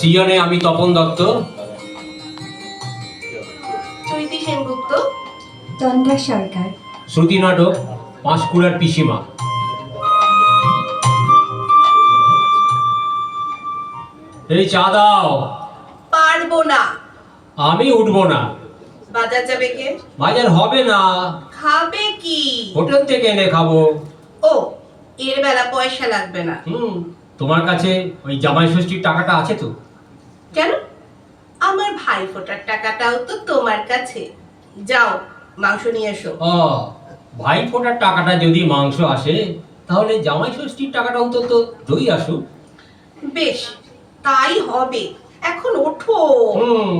সিয়নে আমি তপন দত্ত। চৈতি সেনগুপ্ত। তন্দ্রা সরকার। শ্রুতি নাটক পাঁশকুড়ার পিসিমা। এই চা দাও। পারব না। আমি উঠবো না। বাজার যাবে কে? বাজার হবে না। খাবে কি? হোটেল থেকে এনে খাব। ও এর বেলা পয়সা লাগবে না। হুম তোমার কাছে ওই জামাই ষষ্ঠীর টাকাটা আছে তো? কেন? আমার ভাই ফোটার টাকাটাও তো তোমার কাছে। যাও মাংস নিয়ে এসো। ও ভাই ফোটার টাকাটা যদি মাংস আসে তাহলে জামাই ষষ্ঠীর টাকাটা অন্তত দই আসুক। বেশ তাই হবে। এখন ওঠো। হুম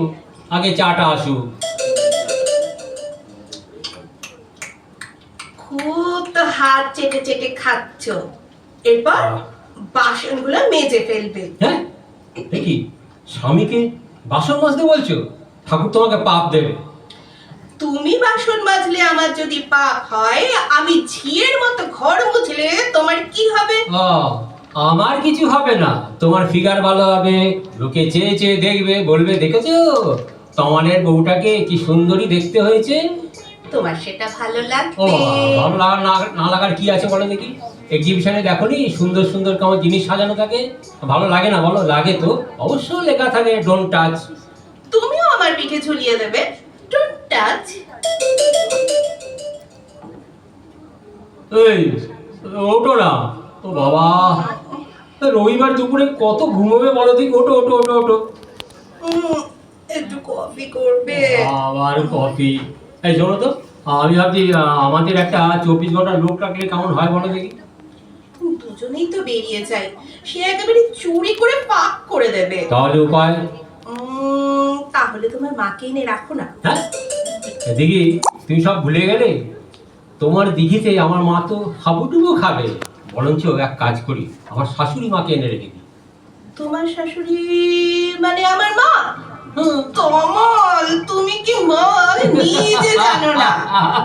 আগে চাটা আসুক। খুব তো হাত চেটে চেটে খাচ্ছ। এরপর বাসনগুলো মেজে ফেলবে। হ্যাঁ দেখি। স্বামীকে বাসন মাজতে বলছো? ঠাকুর তোমাকে পাপ দেবে। তুমি বাসন মাজলে আমার যদি পাপ হয় আমি ঝিয়ের মতো ঘর মুছলে তোমার কি হবে? আমার কিছু হবে না। তোমার ফিগার ভালো হবে লোকে চেয়ে চেয়ে দেখবে বলবে দেখেছ? তমানের বউটাকে কি সুন্দরী দেখতে হয়েছে? তোমার সেটা ভালো লাগবে। ভালো না লাগার কি আছে বলো দেখি। এক্সিবিশনে দেখো নি সুন্দর সুন্দর কেমন জিনিস সাজানো থাকে? ভালো লাগে না? বলো লাগে তো। অবশ্যই লেখা থাকে ডোন্ট টাচ তুমিও আমার পিঠে ঝুলিয়ে দেবে। ডোন্ট টাচ এই ওটো না। ও বাবা। রবিবার দুপুরে কত ঘুমোবে বলো দেখি? ওটো ওটো ওটো ওটো একটু কফি করবে। আবার কফি এই শোনো তো আমি ভাবছি আমাদের একটা চব্বিশ ঘণ্টা লোক রাখলে কেমন হয় বলো দেখি? দুজনেই তো বেরিয়ে যাই সে একেবারে চুরি করে পাক করে দেবে। তাহলে উপায়? উম, তাহলে তোমার মাকে এনে রাখো না। হ্যাঁ? দেখি তুমি সব ভুলে গেলে? তোমার দিঘিতে আমার মা তো হাবুডুবু খাবে। বরঞ্চ এক কাজ করি আমার শাশুড়ি মাকে এনে রেখে দিই। তোমার শাশুড়ি মানে আমার মা? হুম। কমল তুমি কি মাল? নিজে জানো না।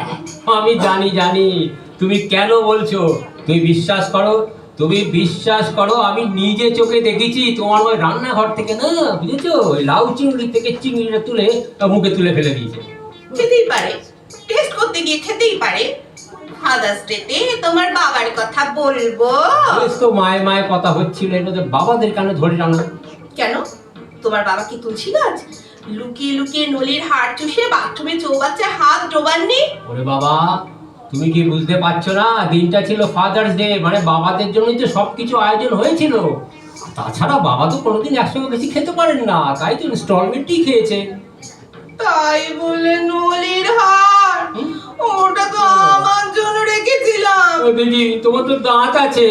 আমি জানি জানি। তুমি কেন বলছো? তুমি বিশ্বাস করো তুমি বিশ্বাস করো আমি নিজে চোখে দেখেছি তোমার ওই রান্নাঘর থেকে না বুঝেছ? ওই লাউ চিংড়ি থেকে চিংড়িটা তুলে তা মুখে তুলে ফেলে দিয়েছে। খেতেই পারে। টেস্ট করতে গিয়ে খেতেই পারে। ফাদার্স ডেতে তোমার বাবার কথা বলব। তো কথা হচ্ছিল বাবাদের কেন ধরে টানো। কেন? তোমার বাবা কি তুলসী গাছ? লুকিয়ে লুকিয়ে নলির হাড় চুষে বাথরুমে চৌবাচ্চা হাত ডোবাননি? ওরে বাবা তুমি কি বুঝতে পারছ না? দিনটা ছিল ফাদার্স ডে মানে বাবাদের জন্যই তো সবকিছু আয়োজন হয়েছিল। তাছাড়া বাবা তো কোনোদিন একসঙ্গে বেশি খেতে পারেন না তাই তো ইনস্টলমেন্টই খেয়েছে। তাই বলে নলির হাড় ওটা তো আমার জন্য রেখেছিলাম। ও দিদি তোমার তো দাঁত আছে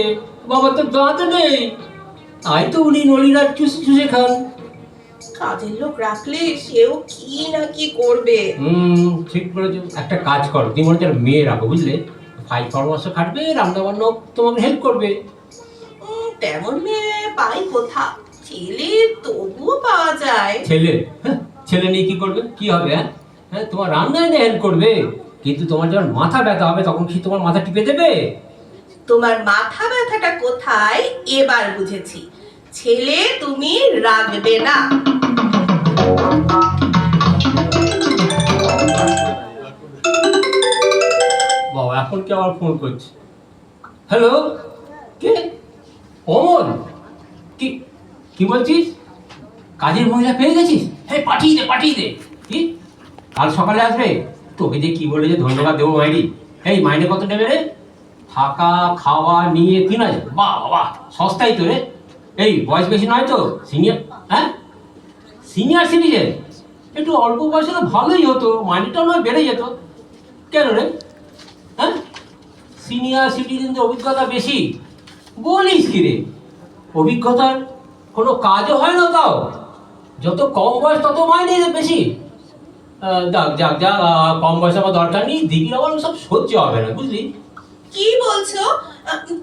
বাবা তো দাঁত নেই। তাই তো উনি নলিরা চুষে চুষে খান। কাজের লোক রাখলে সেও কি না কি করবে? হুম ঠিক বলেছ। একটা কাজ করো তুমি মনে হচ্ছে মেয়ে রাখো বুঝলে? পরামর্শ খাটবে রান্না বান্না তোমাকে হেল্প করবে। তেমন মেয়ে পাই কোথা? ছেলে তবুও পাওয়া যায়। ছেলে? হ্যাঁ, ছেলে নিয়ে কি করবে? কি হবে হ্যাঁ? হ্যাঁ তোমার রান্নায় নিয়ে হেল্প করবে। কিন্তু তোমার যখন মাথা ব্যথা হবে তখন কি তোমার মাথা টিপে দেবে? তোমার মাথা ব্যথাটা কোথায়? এবার বুঝেছি। ছেলে তুমি রাখবে না। বাবা, এখন কে আবার ফোন করছে? হ্যালো কে? অমন কি কি বলছিস? কাজের মহিলা পেয়ে গেছিস? হ্যাঁ পাঠিয়ে দে পাঠিয়ে দে। কি? কাল সকালে আসবে? তোকে যে কি বলে যে ধন্যবাদ দেবো মাইরি এই মাইনে কত নেবে রে? থাকা, খাওয়া, নিয়ে তিন হাজার। বাহ বাহ সস্তাই তো রে। এই, বয়স বেশি নয় তো? সিনিয়র হ্যাঁ? সিনিয়র সিটিজেন একটু অল্প বয়সে তো ভালোই হতো মাইনেটাও নয়, বেড়ে যেত। কেন রে? হ্যাঁ? সিনিয়র সিটিজেনদের অভিজ্ঞতা বেশি? বলিস কি রে? অভিজ্ঞতার কোনো কাজও হয় না তাও। যত কম বয়স, তত মাইনে বেশি। যাক যাক যাক কম বয়স আমার দরকার নেই দিদির আমার সব সহ্য হবে না, বুঝলি? কি বলছো?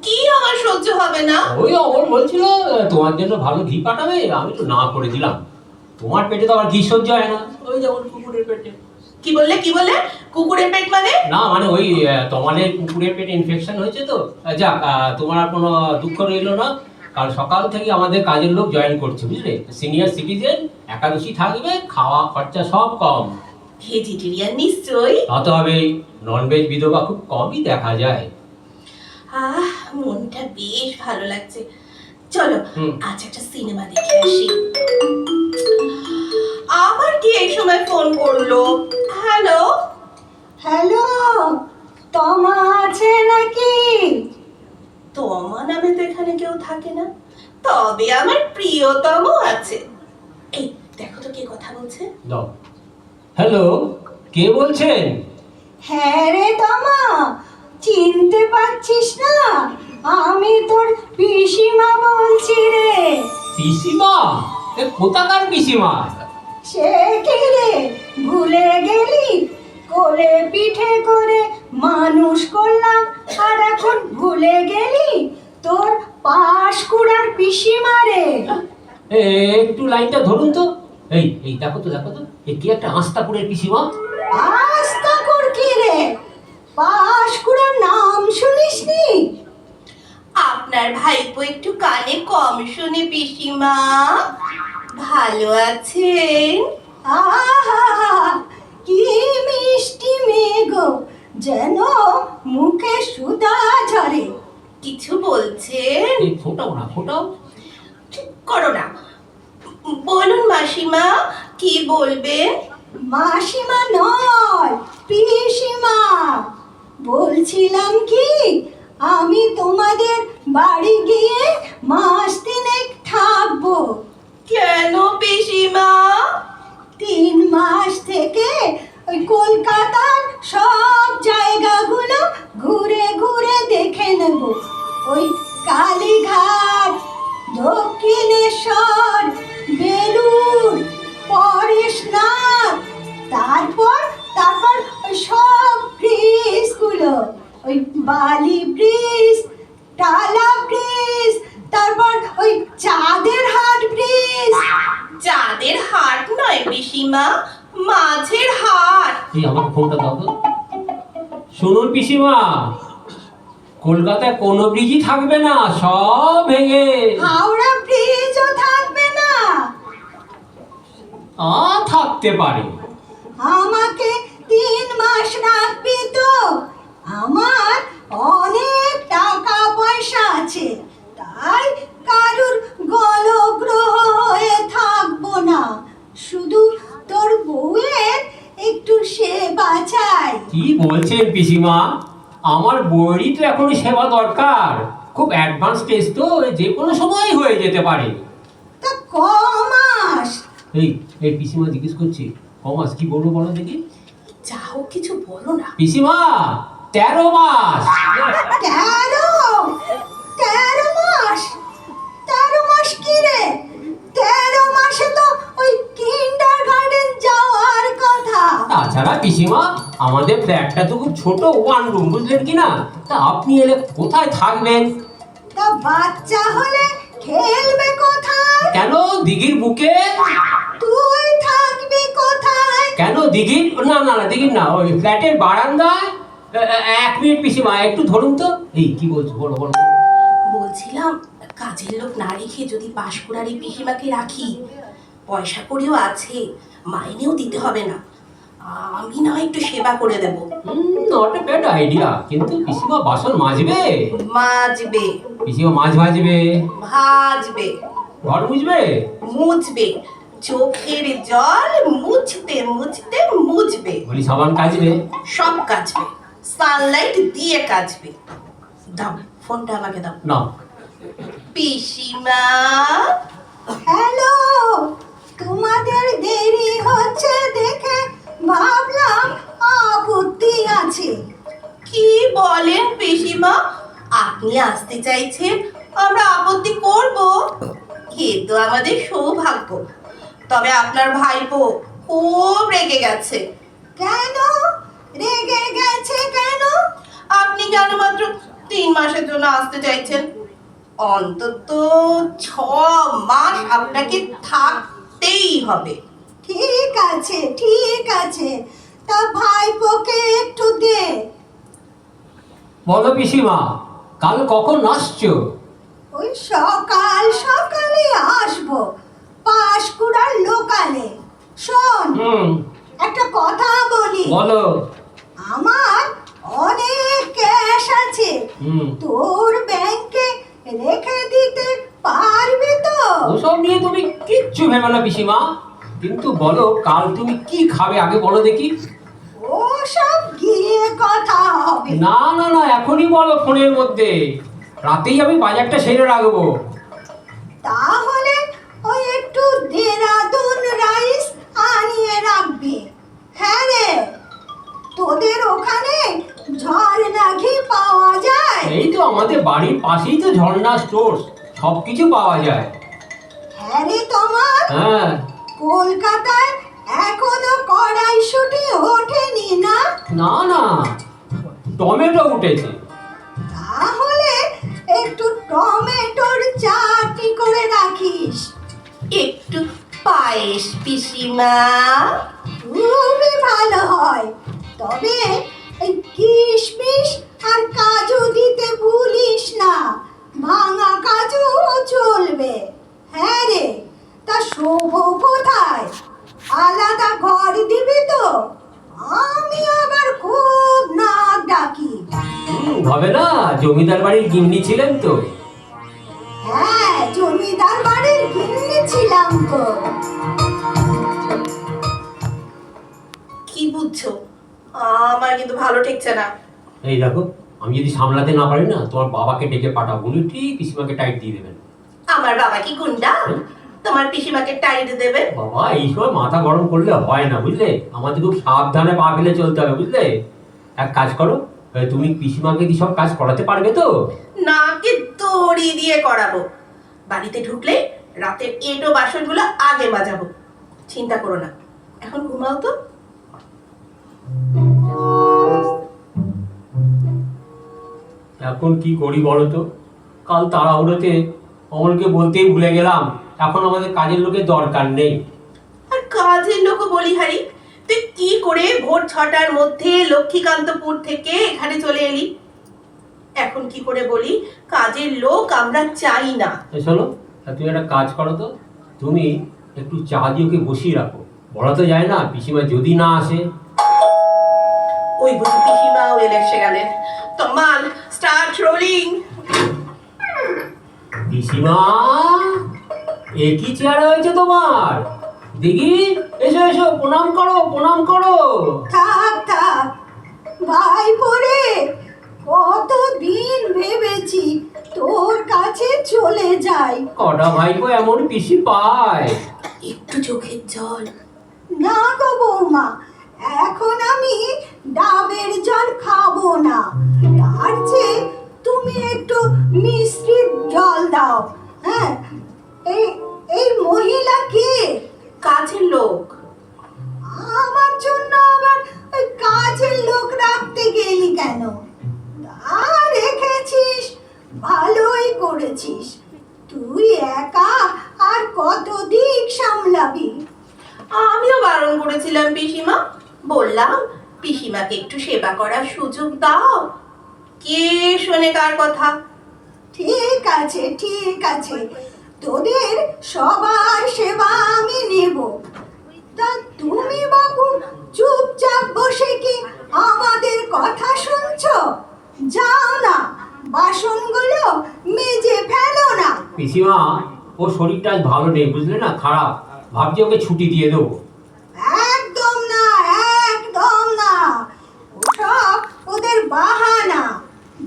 কি আমার সহ্য হবে না? ওই অমর বলছিল তোমার জন্য ভালো ঘি পাঠাবে আমি তো না করে দিলাম। তোমার পেটে তো আবার ঘি সহ্য হয় না। ওই যেমন কুকুরের পেটে। কি বললে কি বললে? কুকুরের পেট মানে? না মানে ওই তোমাদের কুকুরের পেটে ইনফেকশন হয়েছে তো। যাক আহ, তোমার আর কোনো দুঃখ রইল না। কাল সকাল থেকে আমাদের কাজের লোক জয়েন করছে বুঝলে? সিনিয়র সিটিজেন একাদশী থাকবে খাওয়া খরচা সব কম। ভেজিটেরিয়ান নিশ্চয়ই। তাতে হবে ননভেজ বিধবা খুব কমই দেখা যায়। আহ মনটা বেশ ভালো লাগছে। চলো আজ একটা সিনেমা দেখে আসি। আবার কি এই সময় ফোন করল? হ্যালো? হ্যালো তমা আছে নাকি? তোমা নামে তো এখানে কেউ থাকে না। তবে আমার প্রিয়তম আছে। এই দেখো তো কে কথা বলছে। হ্যালো কে বলছেন? হ্যাঁ রে তমা চিনতে পারছিস না? আমি তোর পিসিমা বলছি রে। পিসিমা? এ কোথাকার পিসিমা? সে কি রে? ভুলে গেলি? কোলে পিঠে করে মানুষ করলাম আর এখন ভুলে গেলি? তোর পাশকুড়ার পিসিমা রে। একটু লাইনটা ধরুন তো। এই এই দেখো তো দেখো তো। এ কি একটা আস্তাপুরের পিসিমা? আস্তা কর কি রে? নাম শুনিসনি? আপনার ভাইপো একটু কানে কম শুনে পিসিমা। ভালো আছেন? কি মিষ্টি মেঘো যেন মুখে সুদা ঝরে। কিছু বলছেন? ফোটাও না ফোটাও। চুপ করো না। বলুন মাসিমা কি বলবেন? মাসিমা নয় পিসিমা বলছিলাম কি আমি তোমাদের বাড়ি গিয়ে মাস তিনেক থাকব। কেন পিসিমা? তিন মাস থেকে ওই কলকাতার সব জায়গাগুলো ঘুরে ঘুরে দেখে নেব। ওই কালীঘাট দক্ষিণেশ্বর বেলুর পরেশনাথ তারপর বালি ব্রিজ টালা ব্রিজ তারপর ওই চাঁদের হাট ব্রিজ। চাঁদের হাট নয় পিসিমা মাঝের হাট। এই আমাকে ফোনটা দাও তো। শুনুন পিসিমা কলকাতায় কোনো ব্রিজই থাকবে না সব ভেঙে। হাওড়া ব্রিজও থাকবে না। আ থাকতে পারে। আমাকে পিসিমা আমার বইয়েরই তো এখন সেবা দরকার। খুব অ্যাডভান্স কেস তো যে কোনো সময় হয়ে যেতে পারে। তা কমাস। এই এই পিসিমা জিজ্ঞেস করছি কমাস কি বলব বলো দেখি। যা হোক কিছু বলো না। পিসিমা তেরো মাস। তাছাড়া পিসিমা আমাদের ফ্ল্যাটটা তো খুব ছোট ওয়ান রুম বুঝলেন কি না তা আপনি এলে কোথায় থাকবেন? তা বাচ্চা হলে খেলবে কোথায়? কেন দিঘির বুকে? তুই থাকবি কোথায়? কেন দিঘির? না না না দিঘির না ওই ফ্ল্যাটের বারান্দায়। এক মিনিট পিসিমা একটু ধরুন তো। এই কি বলছো? বলো বলো। বলছিলাম কাজের লোক না রেখে যদি পাশকুড়ার পিসিমাকে রাখি পয়সা করেও আছে মাইনেও দিতে হবে না। আমি না একটু সেবা করে দেব। নট এ ব্যাড আইডিয়া কিন্তু পিসিমা বাসন মাজবে? মাজবে। পিসিমা মাছ ভাজবে? ভাজবে। ঘর মুছবে? মুছবে। চোখের জল মুছতে মুছতে মুছবে। বলি সাবান কাচবে? সব কাচবে। সানলাইট দিয়ে কাচবে। দাও ফোনটা আমাকে দাও। না। পিসিমা হ্যালো তোমাদের দেরি হচ্ছে দেখে ভাবলাম আপত্তি আছে। কি বলেন পিসিমা? আপনি আসতে চাইছেন আমরা আপত্তি করব। এ তো আমাদের সৌভাগ্য। তবে আপনার ভাইপো খুব রেগে গেছে। কেন? রেগে গেছে কেন? আপনি কেন মাত্র তিন মাসের জন্য আসতে চাইছেন? অন্তত ছ মাস আপনাকে থাকতেই হবে। ঠিক আছে ঠিক আছে। তা ভাইপোকে একটু দে। বলো পিসিমা কাল কখন আসছো? ওই সকাল সকালে আসব পাঁশকুড়ার লোকালে। শোন হুম। একটা কথা বলি। বলো। আমার অনেক ক্যাশ আছে। হুম। তোর ব্যাংকে রেখে দিতে পারবি তো? ওসব নিয়ে তুমি কিচ্ছু ভেবে না পিসিমা। কিন্তু বলো কাল তুমি কি খাবে? আগে বলো দেখি। ও সব গিয়ে কথা হবে। না না না এখনই বলো ফোনের মধ্যে। রাতেই আমি বাজারটা সেরে রাখব। তাহলে ওই একটু দেরাদুন রাইস আনিয়ে রাখবি। হ্যাঁ রে তোদের ওখানে ঝর্ণা ঘি পাওয়া যায়? এই তো আমাদের বাড়ির পাশেই তো ঝর্ণা স্টোর সব কিছু পাওয়া যায়। হ্যাঁ রে তোমার। হ্যাঁ। কলকাতায় এখনও কড়াইশুটি ওঠেনি না? না না টমেটো উঠেছে। তাহলে একটু টমেটোর চাটনি করে রাখিস? একটু পায়েস পিসিমা। খুবই ভালো হয়। তবে এই কিশমিশ গিন্নি ছিলেন তো? হ্যাঁ জমিদার বাড়ির গিন্নি ছিলাম তো। কি বুঝছ? আমার কিন্তু ভালো ঠেকছে না। এই দেখো আমি যদি সামলাতে না পারি না তোমার বাবাকে ডেকে পাঠাবো উনি ঠিক পিসিমাকে টাইট দিয়ে দেবেন। আমার বাবা কি গুন্ডা? তোমার পিসিমাকে টাইট দেবে? বাবা এই সময় মাথা গরম করলে হয় না বুঝলে? আমাদের খুব সাবধানে পা ফেলে চলতে হবে বুঝলে? এক কাজ করো তুমি পিসিমাকে দিয়ে সব কাজ করাতে পারবে তো? নাকে দড়ি দিয়ে করাবো। বাড়িতে ঢুকলে রাতের এটো বাসনগুলো আগে বাজাবো চিন্তা করো না। এখন ঘুমাও তো। এখন কি করি বলো তো? কাল তাড়াহুড়োতে অমলকে বলতেই ভুলে গেলাম। এখন আমাদের কাজের লোকের দরকার নেই। আর কাজের লোকও বলি হারি। তুই কি করে ভোর ছটার মধ্যে লক্ষ্মীকান্তপুর থেকে এখানে চলে এলি? এখন কি করে বলি? কাজের লোক আমরা চাই না। এ শোনো তুমি একটা কাজ করো তো। তুমি একটু চা দিয়ে ওকে বসিয়ে রাখো। বলা তো যায় না পিসিমা যদি না আসে। ওই বুঝি পিসিমাও এলে এসে গেলেন তমাল স্টার্ট রোলিং পিসিমা এ কি চেহারা হয়েছে তোমার? দেখি। এসো এসো প্রণাম করো প্রণাম করো। থাক থাক ভাই পরে কতদিন ভেবেছি তোর কাছে চলে যাই। কটা ভাইপো এমন পিসি পায়? একটু চোখের জল। না গো বৌমা এখন আমি ডাবের জল খাব না। তার চেয়ে কেন? তা রেখেছিস ভালোই করেছিস। তুই একা আর কত দিক সামলাবি? আমিও বারণ করেছিলাম পিসিমা। বললাম পিসিমাকে একটু সেবা করার সুযোগ দাও। কে শোনে কার কথা? ঠিক আছে ঠিক আছে। তোদের সবার সেবা আমি নেব। তা তুমি বাবু চুপচাপ বসে কি আমাদের কথা শুনছো? যাও না বাসনগুলো মেজে ফেলো না। পিসিমা ও শরীরটা আজ ভালো নেই বুঝলে না? খারাপ। ভাবছি ওকে ছুটি দিয়ে দেবো। একদম না একদম না। ওসব ওদের বাহানা।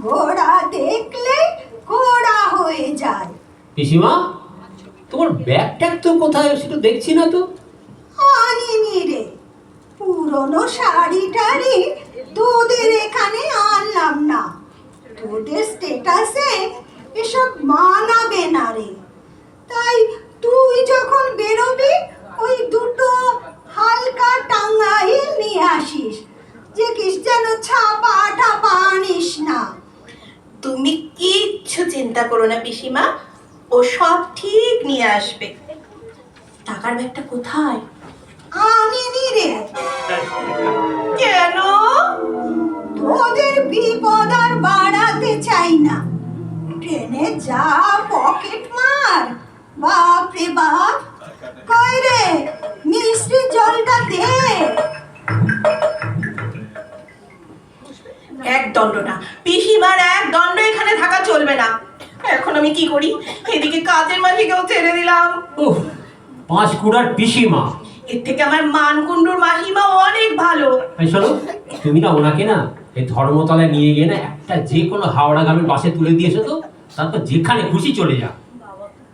ঘোড়া দেখলে ঘোড়া হয়ে যায়। পিসিমা তোমার ব্যাগ ট্যাগ তো কোথায়? সেটা দেখছি না তো আনিনি রে পুরনো শাড়ি টাড়ি তোদের এখানে আনলাম না। তোদের স্টেটাসে এসব মানাবে না রে। তাই তুই যখন বেরোবি ওই দুটো হালকা টাঙ্গাইল নিয়ে আসিস যে কিস যেন ছাপা ঠাপা আনিস না। তুমি কিচ্ছু চিন্তা করো না পিসিমা ও সব ঠিক নিয়ে আসবে। টাকার ব্যাগটা কোথায়? আনিনি রে কেন? তোদের বিপদ আর বাড়াতে চাই না। ট্রেনে যা পকেট মার। বাপ রে বাপ। কই রে? মিষ্টি জলটা দে। এক দণ্ড না। পিসিমার এক দণ্ড এখানে থাকা চলবে না। এখন আমি কি করি? এদিকে কাজের মাসিকেও ছেড়ে দিলাম। উফ পাঁচ কুড়ার পিসিমা। এর থেকে আমার মানকুণ্ডুর মাসিমা অনেক ভালো। শোনো তুমি না ওনাকে না এই ধর্মতলায় নিয়ে গিয়ে না একটা যে কোনো হাওড়া হাওড়াগামীর বাসে তুলে দিয়েছ তো তারপর যেখানে খুশি চলে যা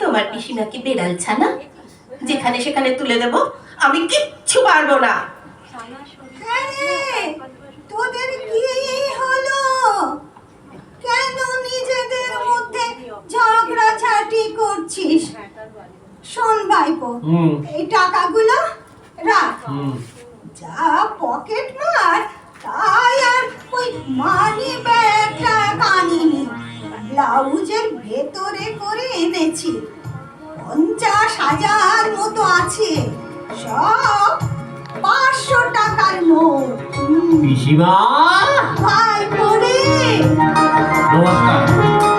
তোমার পিসিমা কি বেড়াল ছানা যেখানে সেখানে তুলে দেব আমি কিচ্ছু পারব না। হ্যাঁ তোদের কি হলো। কেন নিজেদের মধ্যে ঝগড়াঝাটি করছিস? শোন ভাইপো হুম। এই টাকাগুলো রাখ। যা পকেট মার তাই আর ওই মানি ব্যাগটা কানিনি ব্লাউজের ভেতরে করে এনেছি। পঞ্চাশ হাজার মতো আছে। সব পাঁচশো টাকার নোট। পিসিমা? ভাই পরে নমস্কার।